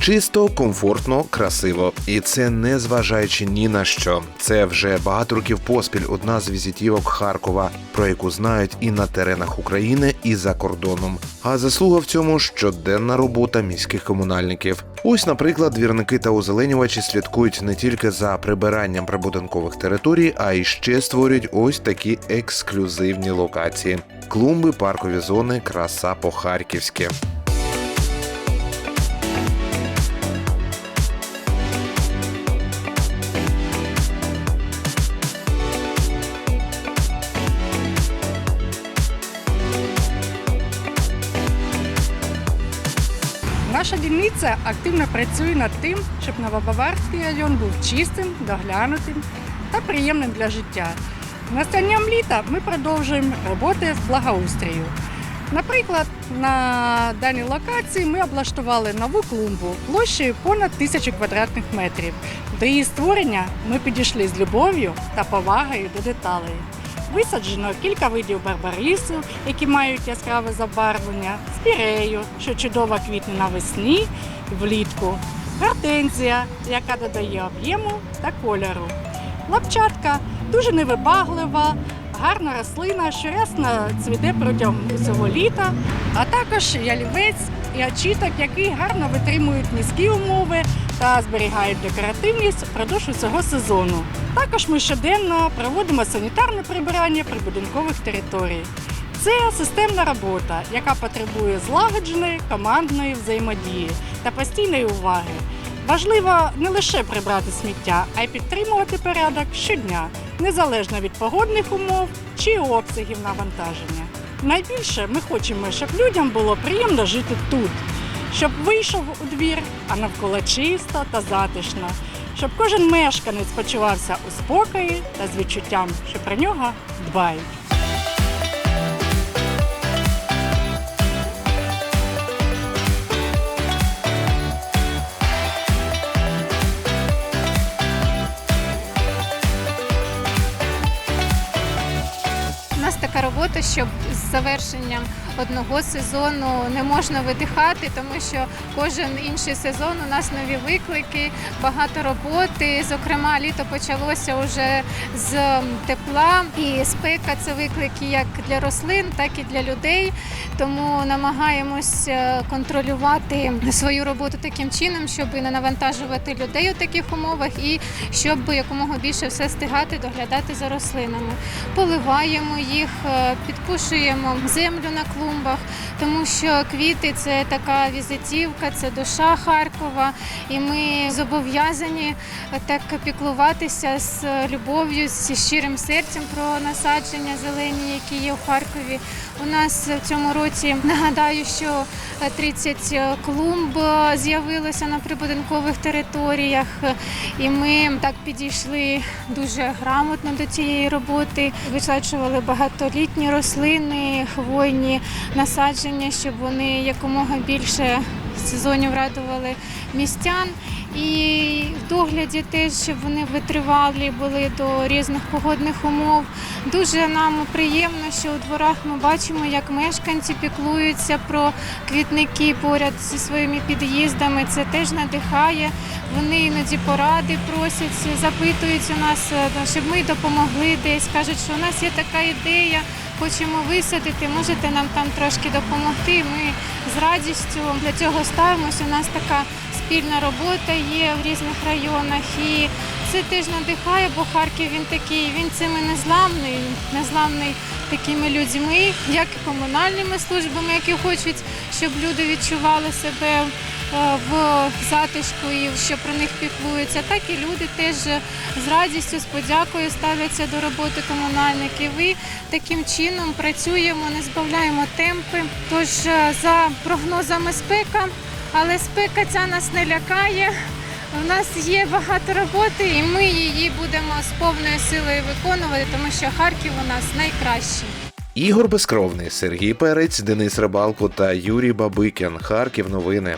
Чисто, комфортно, красиво. І це не зважаючи ні на що. Це вже багато років поспіль одна з візитівок Харкова, про яку знають і на теренах України, і за кордоном. А заслуга в цьому щоденна робота міських комунальників. Ось, наприклад, двірники та озеленювачі слідкують не тільки за прибиранням прибудинкових територій, а й ще створюють ось такі ексклюзивні локації: клумби, паркові зони, краса по-харківськи. Наша дільниця активно працює над тим, щоб Новобаварський район був чистим, доглянутим та приємним для життя. Настанням літа ми продовжуємо роботи з благоустрою. Наприклад, на даній локації ми облаштували нову клумбу площею понад тисячу квадратних метрів. До її створення ми підійшли з любов'ю та повагою до деталей. Висаджено кілька видів барбарису, які мають яскраве забарвлення, спірею, що чудово квітне навесні влітку, гортензія, яка додає об'єму та кольору. Лапчатка дуже невибаглива, гарна рослина, що рясно цвіте протягом усього літа, а також ялівець і очіток, які гарно витримують низькі умови та зберігають декоративність впродовж усього сезону. Також ми щоденно проводимо санітарне прибирання прибудинкових територій. Це системна робота, яка потребує злагодженої командної взаємодії та постійної уваги. Важливо не лише прибрати сміття, а й підтримувати порядок щодня, незалежно від погодних умов чи обсягів навантаження. Найбільше ми хочемо, щоб людям було приємно жити тут, щоб вийшов у двір, а навколо чисто та затишно, щоб кожен мешканець почувався у спокої та з відчуттям, що про нього дбають. Така робота, щоб з завершенням одного сезону не можна видихати, тому що кожен інший сезон у нас нові виклики, багато роботи. Зокрема, літо почалося вже з тепла і спека це виклики як для рослин, так і для людей. Тому намагаємось е, контролювати свою роботу таким чином, щоб не навантажувати людей у таких умовах і щоб якомога більше все встигати доглядати за рослинами. Поливаємо їх, е, підпушуємо землю на Kung тому що квіти це така візитівка, це душа Харкова, і ми зобов'язані так піклуватися з любов'ю, зі щирим серцем про насадження зелені, які є у Харкові. У нас в цьому році нагадаю, що 30 клумб з'явилося на прибудинкових територіях, і ми так підійшли дуже грамотно до цієї роботи. Висаджували багатолітні рослини, хвойні насадження, щоб вони якомога більше сезонів радували містян. І в догляді теж, щоб вони витривалі були до різних погодних умов. Дуже нам приємно, що у дворах ми бачимо, як мешканці піклуються про квітники поряд зі своїми під'їздами. Це теж надихає. Вони іноді поради просять, запитують у нас, е, щоб ми допомогли десь. кажуть, що у нас є така ідея. Хочемо висадити, можете нам там трошки допомогти. Ми з радістю для цього ставимося. У нас така спільна робота є в різних районах, і це теж надихає, бо Харків він такий, він цими незламний, незламний такими людьми, як і комунальними службами, які хочуть, щоб люди відчували себе. Е, В затишку і що про них піклуються, так і люди теж з радістю, з подякою ставляться до роботи комунальників. І таким чином працюємо, не збавляємо темпи. Тож е, за прогнозами спека, але спека ця нас не лякає. У нас є багато роботи, і ми її будемо з повною силою виконувати, тому що Харків у нас найкращий. Ігор Безкровний, Сергій Перець, Денис Рибалко та Юрій Бабикін. Харків новини.